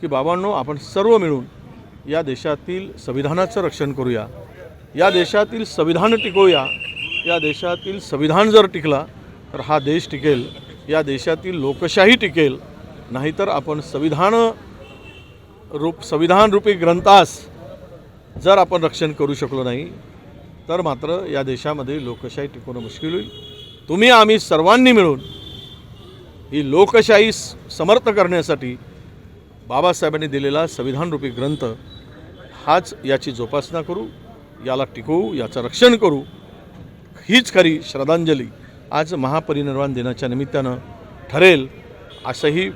की बाबांनो आपण सर्व मिळून या देशातील संविधानाचं रक्षण करूया. या देशातील संविधान टिकवूया. या देशातील संविधान जर टिकला तर हा देश टिकेल. या देशातील लोकशाही टिकेल. नाहीतर आपण संविधान रूप संविधान रूपी ग्रंथास जर आपण रक्षण करू शकलो नाही तर मात्र या देशामध्ये लोकशाही टिकवणं मुश्किल होईल. तुम्ही आम्ही सर्वांनी मिळून ही लोकशाही समर्थ करण्यासाठी बाबासाहेबांनी दिलेला संविधानरूपी ग्रंथ हाच याची जोपासना करू याला टिकवू याचं रक्षण करू हीच खरी श्रद्धांजली आज महापरिनिर्वाण दिनाच्या निमित्तानं ठरेल असाही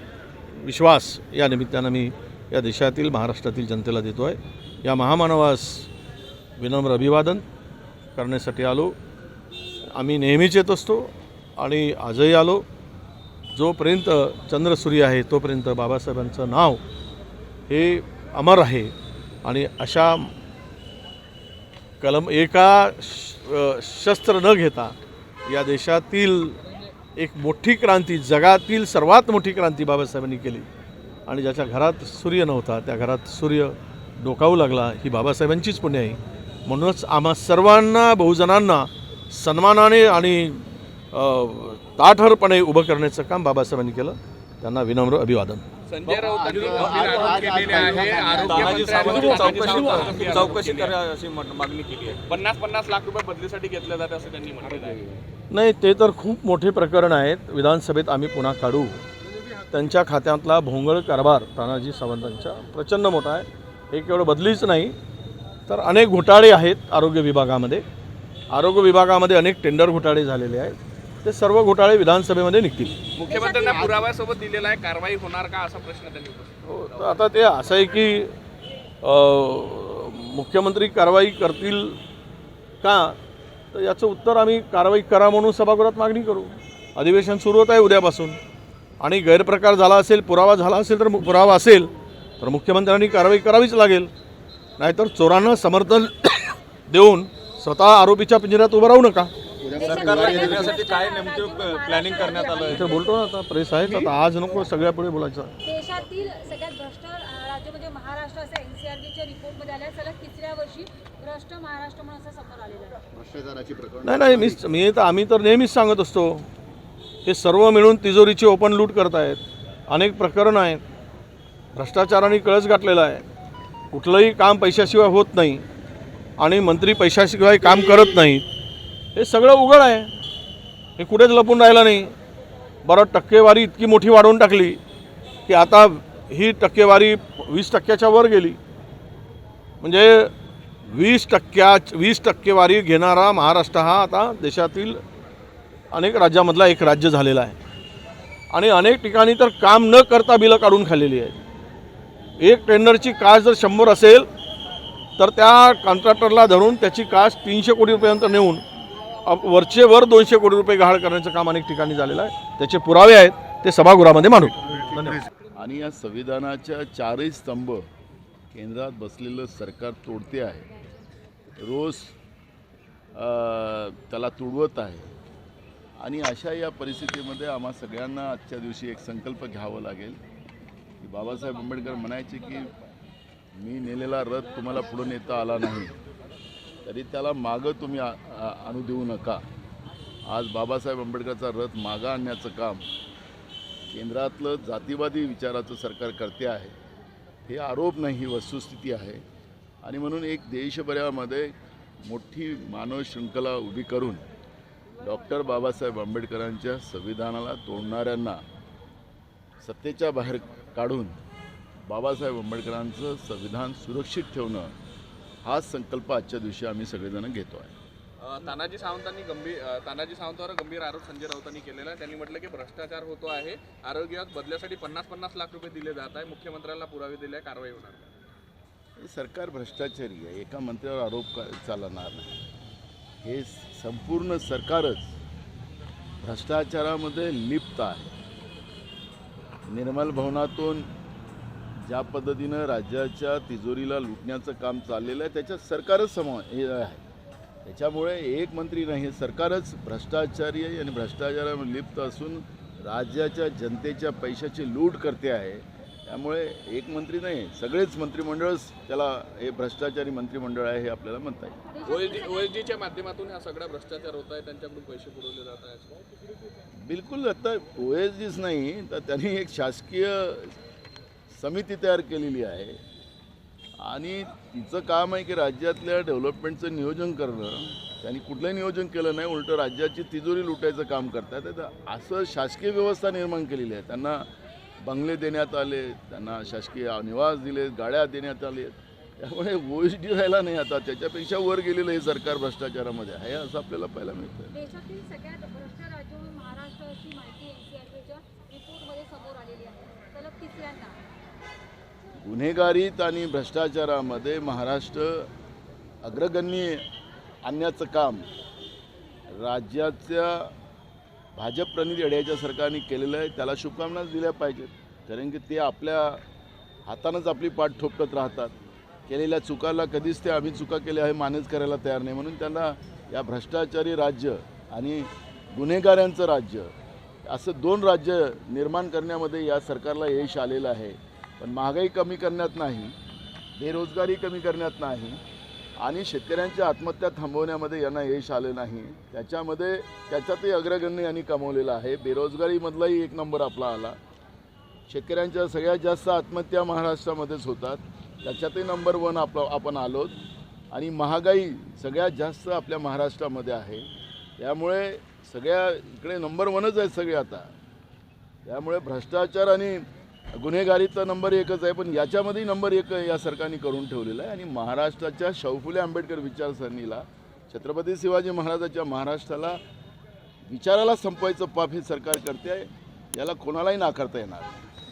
विश्वास या निमित्तानं मी या देशातील महाराष्ट्रातील जनतेला देतो आहे या महामानवास विनम्र अभिवादन करण्यासाठी आलो. आम्ही नेहमीच येत असतो आणि आजही आलो. जोपर्यंत चंद्रसूर्य आहे तोपर्यंत बाबासाहेबांचं नाव हे अमर आहे. आणि अशा कलम एका श- शस्त्र न घेता या देशातील एक मोठी क्रांती जगातील सर्वात मोठी क्रांती बाबासाहेबांनी केली. आणि ज्याच्या घरात सूर्य नव्हता त्या घरात सूर्य डोकावू लागला ही बाबासाहेबांचीच पुण्य आहे. म्हणूनच आम्हा सर्वांना बहुजनांना सन्मानाने आणि ताठरपणे उभं करण्याचं काम बाबासाहेबांनी केलं. त्यांना विनम्र अभिवादन. संजय चौकशी चौकशी करा अशी म्हण- मागणी केली आहे. पन्नास पन्नास लाख रुपये बदलीसाठी घेतले जाते असं त्यांनी म्हटलेलं आहे. नाही ते तर खूप मोठे प्रकरण आहेत. विधानसभेत आम्ही पुन्हा काढू. त्यांच्या खात्यातला भोंगळ कारभार तानाजी सावंतांचा प्रचंड मोठा आहे. एक एवढं बदलीच नाही. तर अनेक घोटाळे आहेत आरोग्य विभागामध्ये. आरोग्य विभागामध्ये अनेक टेंडर घोटाळे झालेले आहेत. ते सर्व घोटाळे विधानसभेमध्ये निघतील. मुख्यमंत्र्यांना पुराव्यासोबत दिलेला आहे कारवाई होणार का असा प्रश्न त्यांनी हो, आता ते असं आहे की मुख्यमंत्री कारवाई करतील का? तर याचं उत्तर आम्ही कारवाई करा म्हणून सभागृहात मागणी करू. अधिवेशन सुरू होत आहे उद्यापासून. आणि गैरप्रकार झाला असेल पुरावा झाला असेल तर पुरावा असेल तर मुख्यमंत्र्यांनी कारवाई करावीच लागेल. नाहीतर चोरांना समर्थन देऊन स्वतः आरोपीच्या पिंजऱ्यात उभं राहू नका. सरकारला घेण्यासाठी काय नेमके प्लॅनिंग करण्यात आलं आहे इथे बोलतो ना आता प्रेस आहेच आता आज नको सगळ्यापुढे बोलायचं. देशातील सगळ्यात भ्रष्ट अं, राज्य म्हणजे महाराष्ट्र असं एन सी आर बीच्या रिपोर्टमध्ये आल्या. सलग तिसऱ्या वर्षी भ्रष्ट महाराष्ट्र म्हणून असं समोर आलेलं आहे. नाही नाही मी मी तर आम्ही तर नेहमीच सांगत असतो हे सर्व मिळून तिजोरीची ओपन लूट करतायत. अनेक प्रकरणं आहेत. भ्रष्टाचाराने कळस गाठलेला आहे. कुठलंही काम पैशाशिवाय होत नाही. आणि मंत्री पैशाशिवाय काम करत नाहीत. हे सगळं उघड आहे. हे कुठेच लपून राहिलं नाही. बरं टक्केवारी इतकी मोठी वाढवून टाकली की आता ही टक्केवारी वीस टक्क्याच्या वर गेली. म्हणजे वीस टक्क्या वीस टक्केवारी घेणारा महाराष्ट्र हा आता देशातील अनेक राज्यामधला एक राज्य झालेला आहे. आणि अनेक ठिकाणी तर काम न करता बिलं काढून खाल्लेली आहेत. एक टेंडरची कास्ट जर शंभर असेल तर त्या कॉन्ट्रॅक्टरला धरून त्याची कास्ट तीनशे कोटी रुपयांत नेऊन वरचे वर दोनशे कोटी रुपये गहाळ करण्याचं काम अनेक ठिकाणी झालेलं आहे. त्याचे पुरावे आहेत ते सभागृहामध्ये मांडू. आणि या संविधानाच्या चारही स्तंभ केंद्रात बसलेलं सरकार तोडते आहे. रोज त्याला तुडवत आहे. आणि अशा या परिस्थितीमध्ये आम्हा सगळ्यांना आजच्या दिवशी एक संकल्प घ्यावा लागेल. की बाबासाहेब आंबेडकर म्हणायचे की मी नेलेला रथ तुम्हाला पुढे नेता आला नाही. तरी त्याला मागं तुम्ही आ- आणू देऊ नका. आज बाबासाहेब आंबेडकरचा रथ मागं आणण्याचं काम केंद्रातलं जातीवादी विचाराचं सरकार करते आहे. हे आरोप नाही ही वस्तुस्थिती आहे. आणि म्हणून एक देशभरामध्ये मोठी मानव शृंखला उभी करून डॉक्टर बाबासाहेब आंबेडकरांच्या संविधानाला तोडणाऱ्यांना सत्तेच्या बाहेर काढून बाबासाहेब आंबेडकरांचं संविधान सुरक्षित ठेवणं हाच संकल्प आजच्या दिवशी आम्ही सगळेजण घेतो आहे. तानाजी सावंतांनी गंभीर तानाजी सावंतावर गंभीर आरोप संजय राऊतांनी केलेला आहे. त्यांनी म्हटलं की भ्रष्टाचार होतो आहे. आरोग्यात बदल्यासाठी पन्नास पन्नास लाख रुपये दिले जात आहे. मुख्यमंत्र्यांना पुरावे दिले आहे, कारवाई होणार? हे सरकार भ्रष्टाचारी आहे. एका मंत्र्यावर आरोप चालणार नाही. हे संपूर्ण सरकारच भ्रष्टाचारामध्ये लिप्त आहे. निर्मल भवनातून ज्या पद्धतीनं राज्याच्या तिजोरीला लुटण्याचं काम चाललेलं आहे त्याच्यात सरकारच सम हे आहे. त्याच्यामुळे एक मंत्री नाही हे सरकारच भ्रष्टाचारी आहे आणि भ्रष्टाचारामध्ये लिप्त असून राज्याच्या जनतेच्या पैशाची लूट करते आहे. त्यामुळे एक मंत्री नाही सगळेच मंत्रिमंडळच त्याला हे भ्रष्टाचारी मंत्रिमंडळ आहे हे आपल्याला म्हणता येईल. ओएसडी ओएसडीच्या माध्यमातून हा सगळा भ्रष्टाचार होत आहे त्यांच्याकडून पैसे पुरवले जात आहेत. बिलकुल आता ओ एस डीच नाही तर त्यांनी एक शासकीय समिती तयार केलेली आहे. आणि तिचं काम आहे की राज्यातल्या डेव्हलपमेंटचं नियोजन करणं. त्यांनी कुठलंही नियोजन केलं नाही उलटं राज्याची तिजोरी लुटायचं काम करतात. तर असं शासकीय व्यवस्था निर्माण केलेली आहे. त्यांना बंगले देण्यात आले त्यांना शासकीय निवास दिले गाड्या देण्यात आले. त्यामुळे ओ डी राहिला नाही आता. त्याच्यापेक्षा वर गेलेलं हे सरकार भ्रष्टाचारामध्ये. आहे असं आपल्याला पाहायला मिळतं देशातील गुन्हेगारीत आणि भ्रष्टाचारामध्ये महाराष्ट्र अग्रगण्य आणण्याचं काम राज्याच्या भाजप प्रणित येड्याच्या सरकारने केलेलं आहे. त्याला शुभकामना दिल्या पाहिजेत. कारण की ते आपल्या हातानंच आपली पाठ ठोपटत राहतात. केलेल्या चुकाला कधीच ते आम्ही चुका केल्या आहे मानच करायला तयार नाही. म्हणून त्यांना या भ्रष्टाचारी राज्य आणि गुन्हेगारांचं राज्य असं दोन राज्य निर्माण करण्यामध्ये या सरकारला यश आलेलं आहे. पण महागाई कमी करण्यात नाही बेरोजगारी कमी करण्यात नाही आणि शेतकऱ्यांच्या आत्महत्या थांबवण्यामध्ये यांना यश आलं नाही. त्याच्यामध्ये त्याच्यातही अग्रगण्य यांनी कमवलेलं आहे. बेरोजगारीमधलाही एक नंबर आपला आला. शेतकऱ्यांच्या सगळ्यात जास्त आत्महत्या महाराष्ट्रामध्येच होतात. त्याच्यातही नंबर वन आपलं आपण आलोत. आणि महागाई सगळ्यात जास्त आपल्या महाराष्ट्रामध्ये आहे. त्यामुळे सगळ्या इकडे नंबर वनच आहेत सगळे आता. त्यामुळे भ्रष्टाचार आणि गुन्हेगारीचा नंबर एकच आहे पण याच्यामध्येही नंबर एक या सरकारने करून ठेवलेला आहे आणि महाराष्ट्राच्या शौफुले आंबेडकर विचारसरणीला छत्रपती शिवाजी महाराजाच्या महाराष्ट्राला विचाराला संपवायचं पाप हे सरकार करते आहे याला कोणालाही नाकारता येणार नाही.